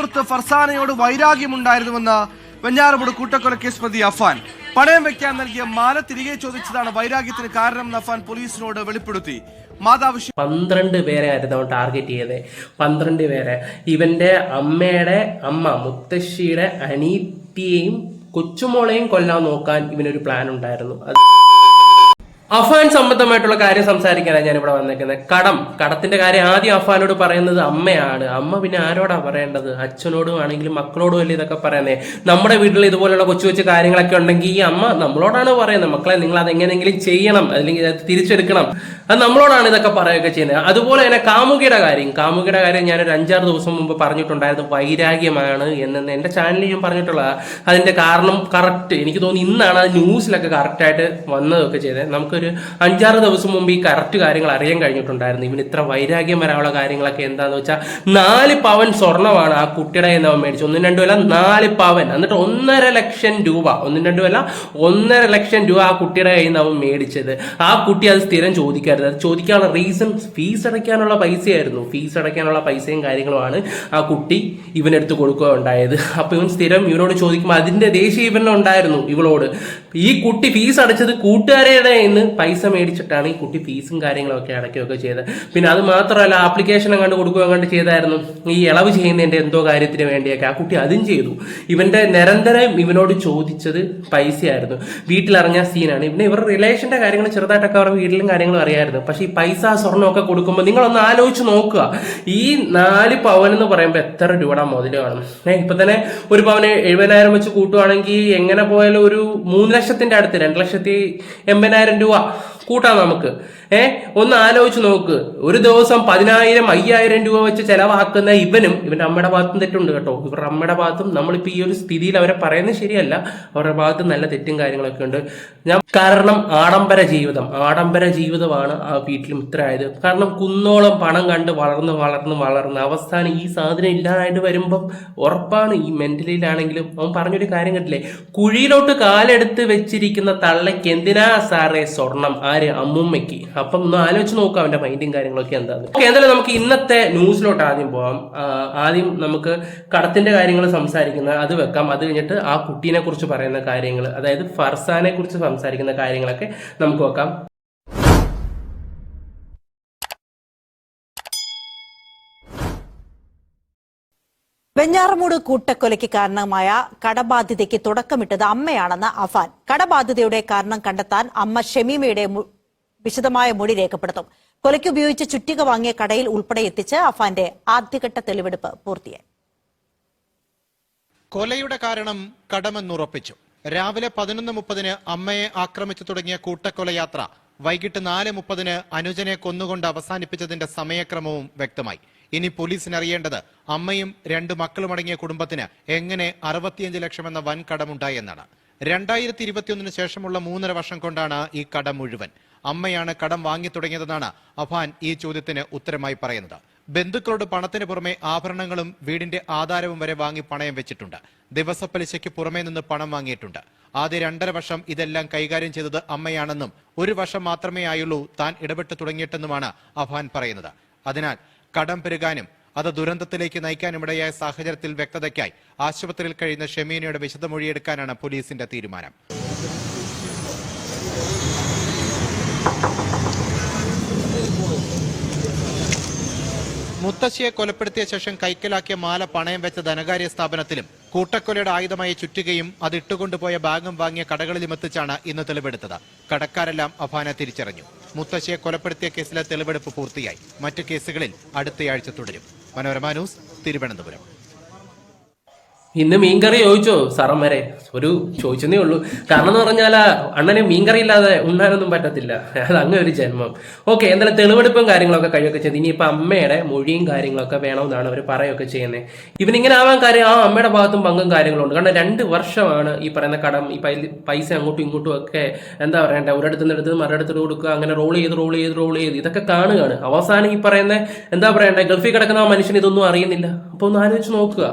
മുൻകൂർത്ത് ഫർസാനയോട് വൈരാഗ്യമുണ്ടായിരുന്നുവെന്ന് വെഞ്ഞാറമൂട് കൂട്ടക്കൊലക്കേസ് പ്രതി അഫാൻ പണയം വെക്കാൻ നൽകിയ മാല തിരികെ ചോദിച്ചതാണ് വൈരാഗ്യത്തിന് കാരണം അഫാൻ പോലീസിനോട് വെളിപ്പെടുത്തി. മാതാവ് പന്ത്രണ്ട് പേരെ ആയിരുന്നു അവൻ ടാർഗറ്റ് ചെയ്തത്. പന്ത്രണ്ട് പേരെ. ഇവന്റെ അമ്മയുടെ അമ്മ മുത്തശ്ശിയുടെ അനീറ്റിയെയും കൊച്ചുമോളെയും കൊല്ലാൻ നോക്കാൻ ഇവനൊരു പ്ലാൻ ഉണ്ടായിരുന്നു. അത് അഫാൻ സംബന്ധമായിട്ടുള്ള കാര്യം സംസാരിക്കാനാണ് ഞാൻ ഇവിടെ വന്നേക്കുന്നത് കടം. കടത്തിന്റെ കാര്യം ആദ്യം അഫാനോട് പറയുന്നത് അമ്മയാണ്. അമ്മ പിന്നെ ആരോടാ പറയേണ്ടത്? അച്ഛനോടും ആണെങ്കിലും മക്കളോടും അല്ലേ ഇതൊക്കെ പറയുന്നത് നമ്മുടെ വീട്ടിൽ ഇതുപോലെയുള്ള കൊച്ചു കൊച്ചു കാര്യങ്ങളൊക്കെ ഉണ്ടെങ്കിൽ ഈ അമ്മ നമ്മളോടാണ് പറയുന്നത്. മക്കളെ നിങ്ങൾ അത് എങ്ങനെയെങ്കിലും ചെയ്യണം. അല്ലെങ്കിൽ അത് തിരിച്ചെടുക്കണം. അത് നമ്മളോടാണ് ഇതൊക്കെ പറയുകയൊക്കെ ചെയ്യുന്നത്. അതുപോലെ തന്നെ കാമുകിയുടെ കാര്യം. കാമുകിയുടെ കാര്യം ഞാനൊരു അഞ്ചാറ് ദിവസം മുമ്പ് പറഞ്ഞിട്ടുണ്ടായിരുന്നു. വൈരാഗ്യമാണ് എന്നെന്ന് എന്റെ ചാനലിൽ ഞാൻ പറഞ്ഞിട്ടുള്ളത് അതിന്റെ കാരണം കറക്റ്റ് എനിക്ക് തോന്നുന്നു ഇന്നാണ് അത് ന്യൂസിലൊക്കെ കറക്റ്റായിട്ട് വന്നതൊക്കെ ചെയ്തത് നമുക്കൊരു അഞ്ചാറ് ദിവസം മുമ്പ് ഈ കറക്റ്റ് കാര്യങ്ങൾ അറിയാൻ കഴിഞ്ഞിട്ടുണ്ടായിരുന്നു. ഇവന് ഇത്ര വൈരാഗ്യം വരാനുള്ള കാര്യങ്ങളൊക്കെ എന്താന്ന് വെച്ചാൽ നാല് പവൻ സ്വർണമാണ് ആ കുട്ടിയുടെ അവൻ മേടിച്ചത്. ഒന്നും രണ്ടും അല്ല നാല് പവൻ. എന്നിട്ട് ഒന്നര ലക്ഷം രൂപ ഒന്നും രണ്ടും അല്ല ഒന്നര ലക്ഷം രൂപ ആ കുട്ടിയുടെ കയ്യിൽ നിന്ന് അവൻ മേടിച്ചത്. ആ കുട്ടി അത് സ്ഥിരം ചോദിക്കരുത് അത് ചോദിക്കാനുള്ള റീസൺ ഫീസ് അടയ്ക്കാനുള്ള പൈസയായിരുന്നു. ഫീസ് അടയ്ക്കാനുള്ള പൈസയും കാര്യങ്ങളുമാണ് ആ കുട്ടി ഇവനെടുത്ത് കൊടുക്കുക ഉണ്ടായത്. അപ്പൊ ഇവൻ സ്ഥിരം ഇവനോട് ചോദിക്കുമ്പോൾ അതിന്റെ ദേഷ്യം ഇവനുണ്ടായിരുന്നു ഇവളോട്. ഈ കുട്ടി ഫീസ് അടച്ചത് കൂട്ടുകാരുടെ ഇന്ന് പൈസ മേടിച്ചിട്ടാണ് ഈ കുട്ടി ഫീസും കാര്യങ്ങളൊക്കെ അടയ്ക്കുകയൊക്കെ ചെയ്തത്. പിന്നെ അത് മാത്രമല്ല ആപ്ലിക്കേഷൻ കണ്ട് കൊടുക്കുക കണ്ട് ചെയ്തായിരുന്നു. ഈ ഇളവ് ചെയ്യുന്നതിന്റെ എന്തോ കാര്യത്തിന് വേണ്ടിയൊക്കെ ആ കുട്ടി അതും ചെയ്തു. ഇവന്റെ നിരന്തരം ഇവനോട് ചോദിച്ചത് പൈസയായിരുന്നു. വീട്ടിലറിഞ്ഞ സീനാണ് പിന്നെ ഇവരുടെ റിലേഷന്റെ കാര്യങ്ങൾ ചെറുതായിട്ടൊക്കെ അവരുടെ വീട്ടിലും കാര്യങ്ങളും അറിയായിരുന്നു. പക്ഷേ ഈ പൈസ സ്വർണമൊക്കെ കൊടുക്കുമ്പോൾ നിങ്ങളൊന്ന് ആലോചിച്ച് നോക്കുക. ഈ നാല് പവൻ എന്ന് പറയുമ്പോൾ എത്ര രൂപയുടെ മുതൽ കാണും ഏഹ് ഇപ്പം തന്നെ ഒരു പവന് എഴുപതിനായിരം വെച്ച് കൂട്ടുവാണെങ്കിൽ എങ്ങനെ പോയാലും ഒരു മൂന്ന് ലക്ഷത്തിന്റെ അടുത്ത് രണ്ട് ലക്ഷത്തി എൺപതിനായിരം രൂപ. കൂട്ടാം നമുക്ക്. ഏ ഒന്ന് ആലോചിച്ച് നോക്ക്. ഒരു ദിവസം പതിനായിരം അയ്യായിരം രൂപ വെച്ച് ചെലവാക്കുന്ന ഇവനും ഇവന്റെ അമ്മയുടെ ഭാഗത്തും തെറ്റുണ്ട് കേട്ടോ. ഇവരുടെ അമ്മയുടെ ഭാഗത്തും നമ്മളിപ്പോ ഈ ഒരു സ്ഥിതിയിൽ അവരെ പറയുന്നത് ശരിയല്ല. അവരുടെ ഭാഗത്ത് നല്ല തെറ്റും കാര്യങ്ങളൊക്കെ ഉണ്ട്. ഞാൻ കാരണം ആഡംബര ജീവിതം. ആഡംബര ജീവിതമാണ് ആ വീട്ടിലും ഇത്ര ആയത്. കാരണം കുന്നോളം പണം കണ്ട് വളർന്ന് വളർന്ന് വളർന്ന് അവസാനം ഈ സാധനം ഇല്ലാതായിട്ട് വരുമ്പം ഉറപ്പാണ് ഈ മെന്റലിയിലാണെങ്കിലും അവൻ പറഞ്ഞൊരു കാര്യം കേട്ടില്ലേ? കുഴിയിലോട്ട് കാലെടുത്ത് വെച്ചിരിക്കുന്ന തള്ളയ്ക്ക് എന്തിനാ സാറേ സ്വർണം? ആര്? അമ്മുമ്മയ്ക്ക്. അപ്പം ഒന്ന് ആലോചിച്ച് നോക്കാം അവന്റെ മൈൻഡും കാര്യങ്ങളൊക്കെ എന്താന്ന്. ഓക്കെ എന്തായാലും നമുക്ക് ഇന്നത്തെ ന്യൂസിലോട്ട് ആദ്യം പോവാം. ആദ്യം നമുക്ക് കടത്തിന്റെ കാര്യങ്ങൾ സംസാരിക്കുന്ന അത് വെക്കാം. അത് കഴിഞ്ഞിട്ട് ആ കുട്ടീനെ കുറിച്ച് പറയുന്ന കാര്യങ്ങൾ അതായത് ഫർസാനെ കുറിച്ച് സംസാരിക്കുന്ന കാര്യങ്ങളൊക്കെ നമുക്ക് വെക്കാം. വെഞ്ഞാറമൂട് കൂട്ടക്കൊലയ്ക്ക് കാരണമായ കടബാധ്യതയ്ക്ക് തുടക്കമിട്ടത് അമ്മയാണെന്ന് അഫാൻ. കടബാധ്യതയുടെ കാരണം കണ്ടെത്താൻ അമ്മ ഷമീമയുടെ വിശദമായ മൊഴി രേഖപ്പെടുത്തും. കൊലയ്ക്ക് ഉപയോഗിച്ച് ചുറ്റിക വാങ്ങിയ കടയിൽ ഉൾപ്പെടെ എത്തിച്ച് അഫാന്റെ ആദ്യഘട്ട തെളിവെടുപ്പ് പൂർത്തിയായി. കൊലയുടെ കാരണം കടമെന്നുറപ്പിച്ചു. രാവിലെ പതിനൊന്ന് മുപ്പതിന് അമ്മയെ ആക്രമിച്ചു തുടങ്ങിയ കൂട്ടക്കൊലയാത്ര വൈകിട്ട് നാല് മുപ്പതിന് അനുജനെ കൊന്നുകൊണ്ട് അവസാനിപ്പിച്ചതിന്റെ സമയക്രമവും വ്യക്തമായി. ഇനി പോലീസിന് അറിയേണ്ടത് അമ്മയും രണ്ട് മക്കളുമടങ്ങിയ കുടുംബത്തിന് എങ്ങനെ അറുപത്തിയഞ്ച് ലക്ഷം എന്ന വൻ കടമുണ്ടായി എന്നാണ്. രണ്ടായിരത്തി ഇരുപത്തിയൊന്നിന് ശേഷമുള്ള മൂന്നര വർഷം കൊണ്ടാണ് ഈ കടം മുഴുവൻ. അമ്മയാണ് കടം വാങ്ങി തുടങ്ങിയതെന്നാണ് അഫാൻ ഈ ചോദ്യത്തിന് ഉത്തരമായി പറയുന്നത്. ബന്ധുക്കളോട് പണത്തിന് പുറമെ ആഭരണങ്ങളും വീടിന്റെ ആധാരവും വരെ വാങ്ങി പണയം വെച്ചിട്ടുണ്ട്. ദിവസപ്പലിശയ്ക്ക് പുറമേ നിന്ന് പണം വാങ്ങിയിട്ടുണ്ട്. ആദ്യ രണ്ടര വർഷം ഇതെല്ലാം കൈകാര്യം ചെയ്തത് അമ്മയാണെന്നും ഒരു വർഷം മാത്രമേ ആയുള്ളൂ താൻ ഇടപെട്ട് തുടങ്ങിയിട്ടെന്നുമാണ് അഫാൻ പറയുന്നത്. അതിനാൽ കടം പെരുകാനും അത് ദുരന്തത്തിലേക്ക് നയിക്കാനുമിടയായ സാഹചര്യത്തിൽ വ്യക്തതയ്ക്കായി ആശുപത്രിയിൽ കഴിയുന്ന ഷെമീനയുടെ വിശദമൊഴിയെടുക്കാനാണ് പോലീസിന്റെ തീരുമാനം. മുത്തശ്ശിയെ കൊലപ്പെടുത്തിയ ശേഷം കൈക്കലാക്കിയ മാല പണയം വെച്ച ധനകാര്യ സ്ഥാപനത്തിലും കൂട്ടക്കൊലയുടെ ആയുധമായി ചുറ്റുകയും അത് ഇട്ടുകൊണ്ടുപോയ ബാഗും വാങ്ങിയ കടകളിലും എത്തിച്ചാണ് ഇന്ന് തെളിവെടുത്തത്. കടക്കാരെല്ലാം അഫാന തിരിച്ചറിഞ്ഞു. മുത്തശ്ശിയെ കൊലപ്പെടുത്തിയ കേസിലെ തെളിവെടുപ്പ് പൂർത്തിയായി. മറ്റു കേസുകളിൽ അടുത്തയാഴ്ച തുടരും. മനോരമ ന്യൂസ് തിരുവനന്തപുരം. ഇന്ന് മീൻകറി ചോദിച്ചോ? സാറം വരെ ഒരു ചോദിച്ചതേ ഉള്ളൂ. കാരണം എന്ന് പറഞ്ഞാൽ അണ്ണന് മീൻകറി ഇല്ലാതെ ഉണ്ടാനൊന്നും പറ്റത്തില്ല. അത് അങ്ങനെ ഒരു ജന്മം. ഓക്കെ എന്തായാലും തെളിവെടുപ്പും കാര്യങ്ങളൊക്കെ കഴിയൊക്കെ ചെയ്ത്. ഇനിയിപ്പോൾ അമ്മയുടെ മൊഴിയും കാര്യങ്ങളൊക്കെ വേണമെന്നാണ് അവർ പറയുകയൊക്കെ ചെയ്യുന്നത്. ഇവനിങ്ങനെ ആവാൻ കാര്യം ആ അമ്മയുടെ ഭാഗത്തും പങ്കും കാര്യങ്ങളുണ്ട്. കാരണം രണ്ട് വർഷമാണ് ഈ പറയുന്ന കടം ഈ പൈസ അങ്ങോട്ടും ഇങ്ങോട്ടും ഒക്കെ എന്താ പറയണ്ടേ ഒരിടത്തു നിന്ന് എടുത്ത് മറിടത്ത് കൊടുക്കുക അങ്ങനെ റോൾ ചെയ്ത് റോൾ ചെയ്ത് റോൾ ചെയ്ത് ഇതൊക്കെ കാണുകയാണ്. അവസാനം ഈ പറയുന്ന എന്താ പറയണ്ടേ ഗൾഫിൽ കിടക്കുന്ന ആ മനുഷ്യൻ ഇതൊന്നും അറിയുന്നില്ല. അപ്പോൾ ഒന്ന് ആലോചിച്ച് നോക്കുക.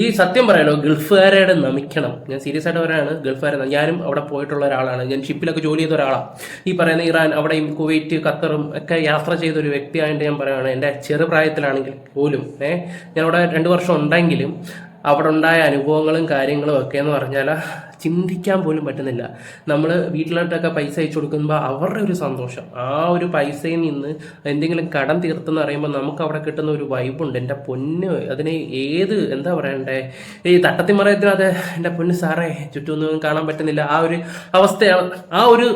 ഈ സത്യം പറയട്ടെ പറയാലോ ഗൾഫുകാരുടെ നമിക്കണം. ഞാൻ സീരിയസ് ആയിട്ട് പറയാണ് ഗൾഫുകാരെ ഞാനും അവിടെ പോയിട്ടുള്ള ഒരാളാണ്. ഞാൻ ഷിപ്പിലൊക്കെ ജോലി ചെയ്ത ഒരാളാണ് ഈ പറയുന്ന ഇറാൻ അവിടെയും കുവൈറ്റ് ഖത്തറും ഒക്കെ യാത്ര ചെയ്ത ഒരു വ്യക്തിയായിട്ട് ഞാൻ പറയുകയാണ് എന്റെ ചെറുപ്രായത്തിലാണെങ്കിൽ പോലും ഏഹ് ഞാൻ അവിടെ രണ്ട് വർഷം ഉണ്ടെങ്കിലും അവിടെ ഉണ്ടായ അനുഭവങ്ങളും കാര്യങ്ങളും ഒക്കെ എന്ന് പറഞ്ഞാൽ ചിന്തിക്കാൻ പോലും പറ്റുന്നില്ല. നമ്മൾ വീട്ടിലോട്ടൊക്കെ പൈസ അയച്ചു കൊടുക്കുമ്പോൾ അവരുടെ ഒരു സന്തോഷം. ആ ഒരു പൈസയിൽ നിന്ന് എന്തെങ്കിലും കടം തീർത്തെന്ന് പറയുമ്പോൾ നമുക്ക് അവിടെ കിട്ടുന്ന ഒരു വൈബുണ്ട് എന്റെ പൊന്ന് അതിനെ ഏത് എന്താ പറയണ്ടേ? ഈ തട്ടത്തിമറയത്തിനകത്ത് എന്റെ പൊന്ന് സാറേ ചുറ്റുമൊന്നും കാണാൻ പറ്റുന്നില്ല. ആ ഒരു അവസ്ഥയാണ് ആ ഒരു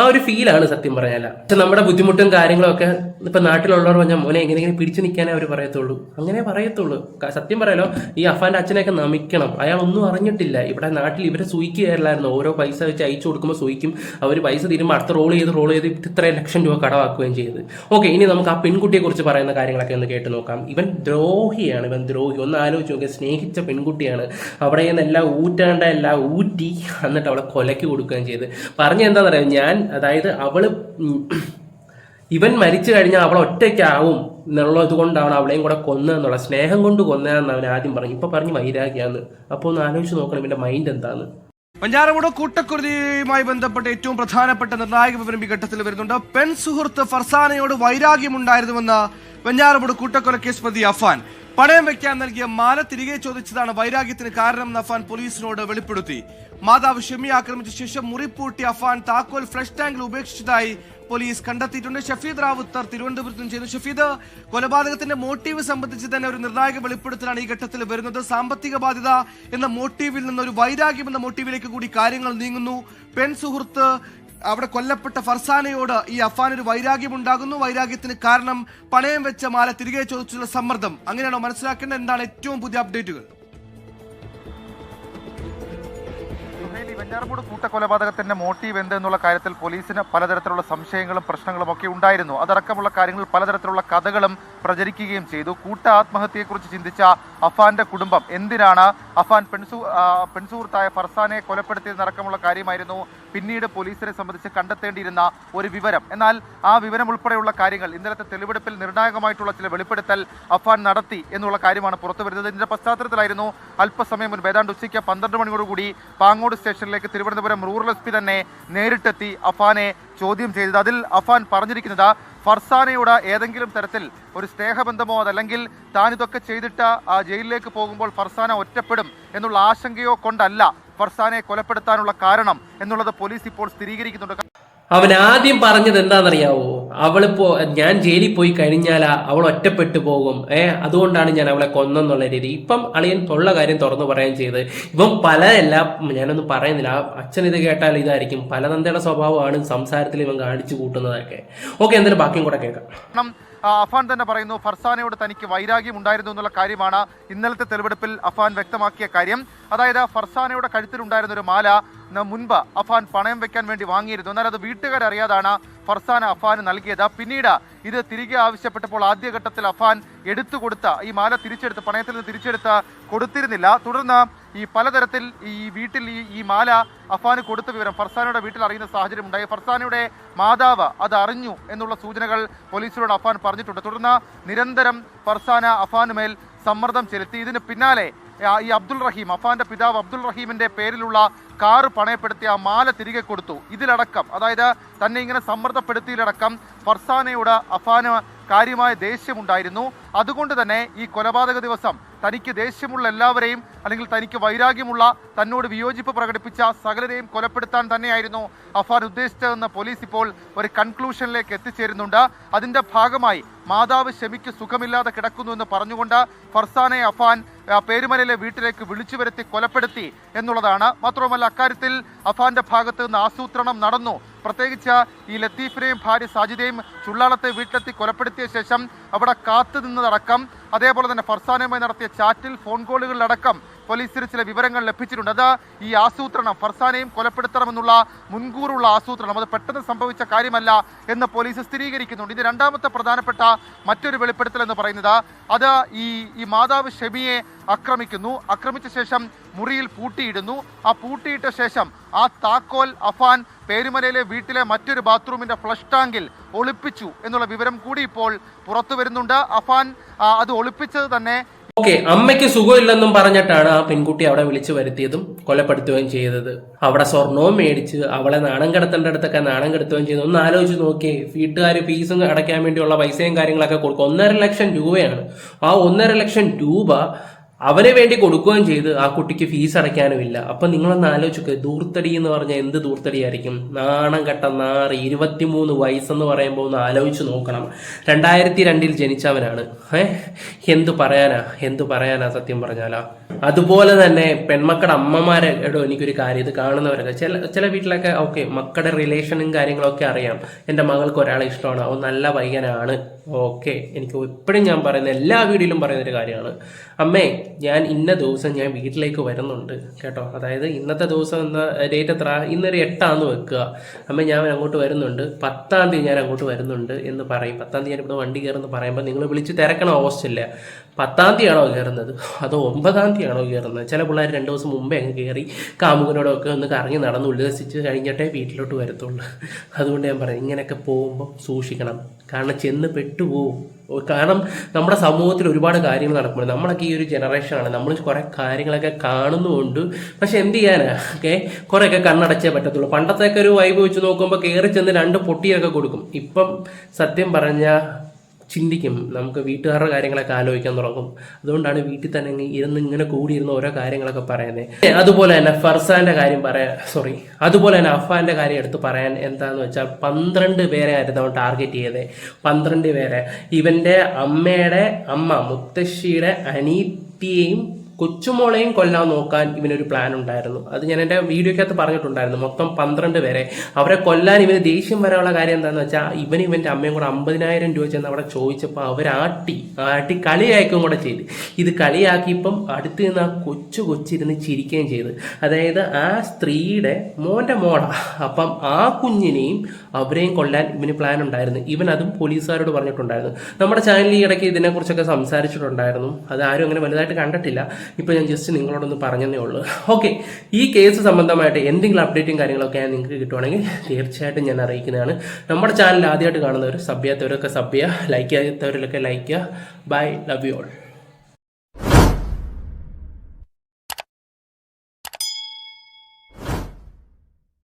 ആ ഒരു ഫീലാണ് സത്യം പറഞ്ഞാൽ പക്ഷെ നമ്മുടെ ബുദ്ധിമുട്ടും കാര്യങ്ങളൊക്കെ ഇപ്പൊ നാട്ടിലുള്ളവർ പറഞ്ഞാൽ മോനെ എങ്ങനെയെങ്കിലും പിടിച്ചു നിൽക്കാനേ അവർ പറയത്തുള്ളൂ. അങ്ങനെ പറയത്തുള്ളൂ. സത്യം പറയാലോ ഈ അഫാന്റെ അച്ഛനെയൊക്കെ നമിക്കണം. അയാൾ ഒന്നും അറിഞ്ഞിട്ടില്ല. ഇവിടെ നാട്ടിൽ ഇവരെ സൂയിക്കുകയല്ലായിരുന്നു ഓരോ പൈസ വെച്ച് അയച്ചു കൊടുക്കുമ്പോൾ സൂയിക്കും അവർ പൈസ തീരുമ്പോൾ അടുത്ത റോൾ ചെയ്ത് റോൾ ചെയ്ത് ഇത്രയും ലക്ഷം രൂപ കടവാക്കുകയും ചെയ്ത്. ഓക്കെ ഇനി നമുക്ക് ആ പെൺകുട്ടിയെ കുറിച്ച് പറയുന്ന കാര്യങ്ങളൊക്കെ ഒന്ന് കേട്ട് നോക്കാം. ഇവൻ ദ്രോഹിയാണ് ഇവൻ ദ്രോഹി. ഒന്ന് ആലോചിച്ച് നോക്കുക സ്നേഹിച്ച പെൺകുട്ടിയാണ്. അവിടെ നിന്ന് എല്ലാം ഊറ്റാണ്ട എല്ലാം ഊറ്റി എന്നിട്ട് അവളെ കൊലയ്ക്ക് കൊടുക്കുകയും ചെയ്ത്. പറഞ്ഞ എന്താണെന്ന് അറിയാം ഞാൻ അതായത് അവൾ ഇവൻ മരിച്ചു കഴിഞ്ഞാൽ അവൾ ഒറ്റയ്ക്കാവും എന്നുള്ളത് കൊണ്ടാണ് അവളെയും കൂടെ കൊന്നതെന്നുള്ള സ്നേഹം കൊണ്ട് കൊന്നതെന്ന് അവൻ ആദ്യം പറഞ്ഞു. ഇപ്പൊ പറഞ്ഞു വൈരാഗ്യാന്ന്. അപ്പോൾ ഒന്ന് ആലോചിച്ച് നോക്കണം ഇവന്റെ മൈൻഡ് എന്താന്ന്. പഞ്ചാരമൂട് കൂട്ടക്കുരുതിയുമായി ബന്ധപ്പെട്ട് ഏറ്റവും പ്രധാനപ്പെട്ട നിർണായക വിവരം ഈ ഘട്ടത്തിൽ വരുന്നുണ്ട്. പെൺ സുഹൃത്ത് ഫർസാനയോട് വൈരാഗ്യമുണ്ടായിരുന്നുവെന്ന് പഞ്ചാരമൂട് കൂട്ടക്കൊലക്കേസ് പ്രതി അഫാൻ. പണയം വെക്കാൻ നൽകിയ മാല തിരികെ ചോദിച്ചതാണ് വൈരാഗ്യത്തിന് കാരണമെന്ന് അഫാൻ പോലീസിനോട് വെളിപ്പെടുത്തി. മാതാവ് ഷെമി ആക്രമിച്ച ശേഷം മുറിപ്പൂട്ടി അഫാൻ താക്കോൽ ഫ്ലഷ് ടാങ്കിൽ ഉപേക്ഷിച്ചതായി പോലീസ് കണ്ടെത്തിയിട്ടുണ്ട്. ഷഫീദ് റാവുത്തർ തിരുവനന്തപുരത്ത് നിന്ന് ചെയ്യുന്നു. ഷഫീദ് കൊലപാതകത്തിന്റെ മോട്ടീവ് സംബന്ധിച്ച് തന്നെ ഒരു നിർണായക വെളിപ്പെടുത്തലാണ് ഈ ഘട്ടത്തിൽ വരുന്നത്. സാമ്പത്തിക ബാധ്യത എന്ന മോട്ടീവിൽ നിന്ന് ഒരു വൈരാഗ്യം എന്ന മോട്ടീവിലേക്ക് കൂടി കാര്യങ്ങൾ നീങ്ങുന്നു. പെൺ സുഹൃത്ത് അവിടെ കൊല്ലപ്പെട്ട ഫർസാനയോട് ഈ അഫാൻ ഒരു വൈരാഗ്യം ഉണ്ടാകുന്നു. വൈരാഗ്യത്തിന് കാരണം പണയം വെച്ച മാല തിരികെ ചോദിച്ചുള്ള സമ്മർദ്ദം. അങ്ങനെയാണോ മനസ്സിലാക്കേണ്ടത്? എന്താണ് ഏറ്റവും പുതിയ അപ്ഡേറ്റുകൾ? വെഞ്ഞാറമൂട് കൂട്ടക്കൊലപാതകത്തിന്റെ മോട്ടീവ് എന്ത് എന്നുള്ള കാര്യത്തിൽ പോലീസിന് പലതരത്തിലുള്ള സംശയങ്ങളും പ്രശ്നങ്ങളും ഒക്കെ ഉണ്ടായിരുന്നു. അതടക്കമുള്ള കാര്യങ്ങൾ പലതരത്തിലുള്ള കഥകളും പ്രചരിക്കുകയും ചെയ്തു. കൂട്ട ആത്മഹത്യയെക്കുറിച്ച് ചിന്തിച്ച അഫാന്റെ കുടുംബം എന്തിനാണ് അഫാൻ പെൺസു പെൺസുഹൃത്തായ ഫർസാനെ കൊലപ്പെടുത്തിയതടക്കമുള്ള കാര്യമായിരുന്നു. പിന്നീട് പോലീസിനെ സംബന്ധിച്ച് കണ്ടെത്തേണ്ടിയിരുന്ന ഒരു വിവരം. എന്നാൽ ആ വിവരം ഉൾപ്പെടെയുള്ള കാര്യങ്ങൾ ഇന്നലത്തെ തെളിവെടുപ്പിൽ നിർണായകമായിട്ടുള്ള ചില വെളിപ്പെടുത്തൽ അഫാൻ നടത്തി എന്നുള്ള കാര്യമാണ് പുറത്തു വരുന്നത് ഇതിന്റെ പശ്ചാത്തലത്തിലായിരുന്നു അല്പസമയം മുൻപ് ഏതാണ്ട് ഉച്ചയ്ക്ക് പന്ത്രണ്ട് മണിയോടുകൂടി പാങ്ങോട് സ്റ്റേഷനിലേക്ക് തിരുവനന്തപുരം റൂറൽ എസ് പി തന്നെ നേരിട്ടെത്തി അഫാനെ ചോദ്യം ചെയ്തത്. അതിൽ അഫാൻ പറഞ്ഞിരിക്കുന്നത് ഫർസാനയോട് ഏതെങ്കിലും തരത്തിൽ ഒരു സ്നേഹബന്ധമോ അതല്ലെങ്കിൽ താൻ ഇതൊക്കെ ചെയ്തിട്ട് ആ ജയിലിലേക്ക് പോകുമ്പോൾ ഫർസാന ഒറ്റപ്പെടും എന്നുള്ള ആശങ്കയോ കൊണ്ടല്ല ഫർസാനെ കൊലപ്പെടുത്താനുള്ള കാരണം എന്നുള്ളത് പോലീസ് ഇപ്പോൾ സ്ഥിരീകരിക്കുന്നുണ്ട്. അവൻ ആദ്യം പറഞ്ഞത് എന്താണെന്നറിയാവോ? അവളിപ്പോ ഞാൻ ജയിലിൽ പോയി കഴിഞ്ഞാൽ അവൾ ഒറ്റപ്പെട്ടു പോകും. ഏ അതുകൊണ്ടാണ് ഞാൻ അവളെ കൊന്നെന്നുള്ള രീതി. ഇപ്പം അളിയൻ ഉള്ള കാര്യം തുറന്നു പറയുകയും ചെയ്ത്. ഇപ്പം പലതല്ല ഞാനൊന്നും പറയുന്നില്ല. അച്ഛൻ ഇത് കേട്ടാൽ ഇതായിരിക്കും. പല പലതന്തയുടെ സ്വഭാവമാണ് സംസാരത്തിൽ ഇവൻ കാണിച്ചു കൂട്ടുന്നതൊക്കെ. ഓക്കെ എന്തായാലും ബാക്കിയും കൂടെ കേൾക്കാം. അഫാൻ തന്നെ പറയുന്നു ഫർസാനയോട് തനിക്ക് വൈരാഗ്യം ഉണ്ടായിരുന്നു എന്നുള്ള കാര്യമാണ് ഇന്നലത്തെ തെളിവെടുപ്പിൽ അഫാൻ വ്യക്തമാക്കിയ കാര്യം. അതായത് ഫർസാനയുടെ കഴുത്തിലുണ്ടായിരുന്ന ഒരു മാല മുൻപ് അഫാൻ പണയം വെക്കാൻ വേണ്ടി വാങ്ങിയിരുന്നു. എന്നാൽ അത് വീട്ടുകാരറിയാതാണ്. ഫർസാന അഫാന് നൽകിയത്. പിന്നീട് ഇത് തിരികെ ആവശ്യപ്പെട്ടപ്പോൾ ആദ്യഘട്ടത്തിൽ അഫാൻ എടുത്തു കൊടുത്ത ഈ മാല തിരിച്ചെടുത്ത് പണയത്തിൽ നിന്ന് തിരിച്ചെടുത്ത് കൊടുത്തിരുന്നില്ല. തുടർന്ന് ഈ പലതരത്തിൽ ഈ വീട്ടിൽ ഈ ഈ മാല അഫാന് കൊടുത്ത വിവരം ഫർസാനയുടെ വീട്ടിൽ അറിയുന്ന സാഹചര്യം ഉണ്ടായി. ഫർസാനയുടെ മാതാവ് അത് അറിഞ്ഞു എന്നുള്ള സൂചനകൾ പോലീസിനോട് അഫാൻ പറഞ്ഞിട്ടുണ്ട്. തുടർന്ന് നിരന്തരം ഫർസാന അഫാനുമേൽ സമ്മർദ്ദം ചെലുത്തി. ഇതിന് പിന്നാലെ ഈ അബ്ദുൾ റഹീം അഫാന്റെ പിതാവ് അബ്ദുൾ റഹീമിന്റെ പേരിലുള്ള പണയപ്പെടുത്തി ആ മാല തിരികെ കൊടുത്തു. ഇതിലടക്കം അതായത് തന്നെ ഇങ്ങനെ സമ്മർദ്ദപ്പെടുത്തിയിലടക്കം ഫർസാനയുടെ അഫാന് കാര്യമായ ദേഷ്യമുണ്ടായിരുന്നു. അതുകൊണ്ട് തന്നെ ഈ കൊലപാതക ദിവസം തനിക്ക് ദേഷ്യമുള്ള എല്ലാവരെയും അല്ലെങ്കിൽ തനിക്ക് വൈരാഗ്യമുള്ള തന്നോട് വിയോജിപ്പ് പ്രകടിപ്പിച്ച സകലരെയും കൊലപ്പെടുത്താൻ തന്നെയായിരുന്നു അഫാൻ ഉദ്ദേശിച്ചതെന്ന് പോലീസ് ഇപ്പോൾ ഒരു കൺക്ലൂഷനിലേക്ക് എത്തിച്ചേരുന്നുണ്ട്. അതിന്റെ ഭാഗമായി മാതാവ് ഷമിക്ക് സുഖമില്ലാതെ കിടക്കുന്നു എന്ന് പറഞ്ഞുകൊണ്ട് ഫർസാനെ അഫാൻ പേരുമലയിലെ വീട്ടിലേക്ക് വിളിച്ചു വരുത്തി കൊലപ്പെടുത്തി എന്നുള്ളതാണ്. മാത്രവുമല്ല അക്കാര്യത്തിൽ അഫാന്റെ ഭാഗത്ത് നിന്ന് ആസൂത്രണം നടന്നു. പ്രത്യേകിച്ച് ഈ ലത്തീഫിനെയും ഭാര്യ സാജിദയും ചുള്ളാളത്തെ വീട്ടിലെത്തി കൊലപ്പെടുത്തിയ ശേഷം അവിടെ കാത്തു നിന്നതടക്കം അതേപോലെ തന്നെ ഫർസാനയുമായി നടത്തിയ ചാറ്റിൽ ഫോൺ കോളുകളിലടക്കം പോലീസിന് ചില വിവരങ്ങൾ ലഭിച്ചിട്ടുണ്ട്. അത് ഈ ആസൂത്രണം ഫർസാനെയും കൊലപ്പെടുത്തണമെന്നുള്ള മുൻകൂറുള്ള ആസൂത്രണം അത് പെട്ടെന്ന് സംഭവിച്ച കാര്യമല്ല എന്ന് പോലീസ് സ്ഥിരീകരിക്കുന്നുണ്ട്. ഇത് രണ്ടാമത്തെ പ്രധാനപ്പെട്ട മറ്റൊരു വെളിപ്പെടുത്തൽ എന്ന് പറയുന്നത് അത് ഈ ഈ മാതാവ് ഷെമിയെ ആക്രമിക്കുന്നു. ആക്രമിച്ച ശേഷം മുറിയിൽ പൂട്ടിയിടുന്നു. ആ പൂട്ടിയിട്ട ശേഷം ആ താക്കോൽ അഫാൻ പേരുമലയിലെ വീട്ടിലെ മറ്റൊരു ബാത്റൂമിന്റെ ഫ്ലഷ് ടാങ്കിൽ ഒളിപ്പിച്ചു എന്നുള്ള വിവരം കൂടി ഇപ്പോൾ പുറത്തു വരുന്നുണ്ട്. അഫാൻ അത് ഒളിപ്പിച്ചത് തന്നെ ഓക്കെ അമ്മയ്ക്ക് സുഖമില്ലെന്നും പറഞ്ഞിട്ടാണ് ആ പെൺകുട്ടി അവിടെ വിളിച്ചു വരുത്തിയതും കൊലപ്പെടുത്തുകയും ചെയ്തത്. അവിടെ സ്വർണവും മേടിച്ച് അവളെ നാണം കിടത്തേണ്ട അടുത്തൊക്കെ നാണം കെടുത്തുകയും ചെയ്തു. ഒന്ന് ആലോചിച്ച് നോക്കിയേ വീട്ടുകാർ ഫീസും അടയ്ക്കാൻ വേണ്ടിയുള്ള പൈസയും കാര്യങ്ങളൊക്കെ കൊടുക്കും. ഒന്നര ലക്ഷം രൂപയാണ്. ആ ഒന്നര ലക്ഷം രൂപ അവന് വേണ്ടി കൊടുക്കുകയും ചെയ്ത് ആ കുട്ടിക്ക് ഫീസ് അടയ്ക്കാനും ഇല്ല. അപ്പൊ നിങ്ങളൊന്ന് ആലോചിക്കുക ദൂർത്തടി എന്ന് പറഞ്ഞാൽ എന്ത് ദൂർത്തടിയായിരിക്കും? നാണം കെട്ട നാറ് ഇരുപത്തിമൂന്ന് വയസ്സെന്ന് പറയുമ്പോൾ ഒന്ന് ആലോചിച്ച് നോക്കണം. രണ്ടായിരത്തി രണ്ടിൽ ജനിച്ചവനാണ്. ഏഹ് എന്തു പറയാനാ? എന്തു പറയാനാ സത്യം പറഞ്ഞാലാ? അതുപോലെ തന്നെ പെൺമക്കളുടെ അമ്മമാരെ എടോ എനിക്കൊരു കാര്യം ഇത് കാണുന്നവരൊക്കെ ചില ചില വീട്ടിലൊക്കെ ഓക്കെ മക്കളുടെ റിലേഷനും കാര്യങ്ങളൊക്കെ അറിയാം. എന്റെ മകൾക്ക് ഒരാളെ ഇഷ്ടമാണ്. അവൻ നല്ല പയ്യനാണ് ഓക്കെ എനിക്ക് എപ്പോഴും ഞാൻ പറയുന്ന എല്ലാ വീഡിയോയിലും പറയുന്ന ഒരു കാര്യമാണ്. അമ്മേ ഞാൻ ഇന്ന ദിവസം ഞാൻ വീട്ടിലേക്ക് വരുന്നുണ്ട് കേട്ടോ. അതായത് ഇന്നത്തെ ദിവസം എന്ന ഡേറ്റ് എത്ര? ഇന്നൊരു എട്ടാന്ന് വെക്കുക. അമ്മ ഞാൻ അങ്ങോട്ട് വരുന്നുണ്ട്. പത്താം തീയതി ഞാൻ അങ്ങോട്ട് വരുന്നുണ്ട് എന്ന് പറയും. പത്താം തീയതി ഞാൻ വണ്ടി കയറുമെന്ന് പറയുമ്പോൾ നിങ്ങൾ വിളിച്ച് തിരക്കണം ഹോസ്റ്റലിൽ പത്താം തീയതി ആണോ കയറുന്നത്? അതോ ഒമ്പതാം തീയതി ആണോ കയറുന്നത്? ചില പിള്ളേർ രണ്ട് ദിവസം മുമ്പേ അങ്ങ് കയറി കാമുകനോടൊക്കെ ഒന്ന് കറങ്ങി നടന്ന് ഉല്ലസിച്ച് കഴിഞ്ഞിട്ടേ വീട്ടിലോട്ട് വരത്തുള്ളൂ. അതുകൊണ്ട് ഞാൻ പറയും ഇങ്ങനെയൊക്കെ പോകുമ്പോൾ സൂക്ഷിക്കണം. കാരണം ചെന്ന് പെട്ടുപോകും കാരണം നമ്മുടെ സമൂഹത്തിൽ ഒരുപാട് കാര്യങ്ങൾ നടക്കുന്നുണ്ട്. നമ്മളൊക്കെ ഈ ഒരു ജനറേഷനാണ് നമ്മൾ കുറേ കാര്യങ്ങളൊക്കെ കാണുന്നുമുണ്ട്. പക്ഷെ എന്ത് ചെയ്യാനാ? ഓക്കെ? കുറേയൊക്കെ കണ്ണടച്ചേ പറ്റത്തുള്ളൂ. പണ്ടത്തെയൊക്കെ ഒരു വൈബ് വെച്ച് നോക്കുമ്പോൾ കയറി ചെന്ന് രണ്ട് പൊട്ടിയൊക്കെ കൊടുക്കും. ഇപ്പം സത്യം പറഞ്ഞാൽ ചിന്തിക്കും. നമുക്ക് വീട്ടുകാരുടെ കാര്യങ്ങളൊക്കെ ആലോചിക്കാൻ തുടങ്ങും. അതുകൊണ്ടാണ് വീട്ടിൽ തന്നെ ഇരുന്ന് ഇങ്ങനെ കൂടിയിരുന്ന ഓരോ കാര്യങ്ങളൊക്കെ പറയുന്നത് അതുപോലെ തന്നെ ഫർസാന്റെ കാര്യം പറയാൻ സോറി അതുപോലെ തന്നെ അഫാന്റെ കാര്യം എടുത്ത് പറയാൻ എന്താന്ന് വെച്ചാൽ പന്ത്രണ്ട് പേരെ ആയിരുന്നു അവൻ ടാർഗറ്റ് ചെയ്തത് പന്ത്രണ്ട് പേരെ. ഇവന്റെ അമ്മയുടെ അമ്മ മുത്തശ്ശിയുടെ അനീത്തിയെയും കൊച്ചുമോളെയും കൊല്ലാൻ നോക്കാൻ ഇവനൊരു പ്ലാൻ ഉണ്ടായിരുന്നു. അത് ഞാൻ എന്റെ വീഡിയോക്കകത്ത് പറഞ്ഞിട്ടുണ്ടായിരുന്നു. മൊത്തം പന്ത്രണ്ട് പേരെ അവരെ കൊല്ലാൻ ഇവന് ദേഷ്യം വരാനുള്ള കാര്യം എന്താണെന്ന് വെച്ചാൽ ഇവൻ ഇവന്റെ അമ്മയും കൂടെ അമ്പതിനായിരം രൂപ ചെന്ന് അവിടെ ചോദിച്ചപ്പോൾ അവരാട്ടി ആട്ടി കളിയാക്കുകയും കൂടെ ചെയ്ത്. ഇത് കളിയാക്കിയപ്പം അടുത്ത് നിന്ന് ആ കൊച്ചു കൊച്ചിരുന്ന് ചിരിക്കുകയും ചെയ്ത്. അതായത് ആ സ്ത്രീയുടെ മോന്റെ മോട അപ്പം ആ കുഞ്ഞിനെയും അവരെയും കൊല്ലാൻ ഇവന് പ്ലാൻ ഉണ്ടായിരുന്നു. ഇവൻ അതും പോലീസുകാരോട് പറഞ്ഞിട്ടുണ്ടായിരുന്നു. നമ്മുടെ ചാനലിൽ ഈ ഇടയ്ക്ക് ഇതിനെക്കുറിച്ചൊക്കെ സംസാരിച്ചിട്ടുണ്ടായിരുന്നു. അത് ആരും അങ്ങനെ വലുതായിട്ട് കണ്ടിട്ടില്ല. ഇപ്പോൾ ഞാൻ ജസ്റ്റ് നിങ്ങളോടൊന്ന് പറഞ്ഞതേ ഉള്ളൂ. ഓക്കെ ഈ കേസ് സംബന്ധമായിട്ട് എന്തെങ്കിലും അപ്ഡേറ്റും കാര്യങ്ങളൊക്കെ ഞാൻ നിങ്ങൾക്ക് കിട്ടുവാണെങ്കിൽ തീർച്ചയായിട്ടും ഞാൻ അറിയിക്കുന്നതാണ്. നമ്മുടെ ചാനൽ ആദ്യമായിട്ട് കാണുന്നവർ സബ് ചെയ്യാത്തവരൊക്കെ ലൈക്ക് ചെയ്യാത്തവരിലൊക്കെ ലൈക്ക് ചെയ്യുക. Bye love you all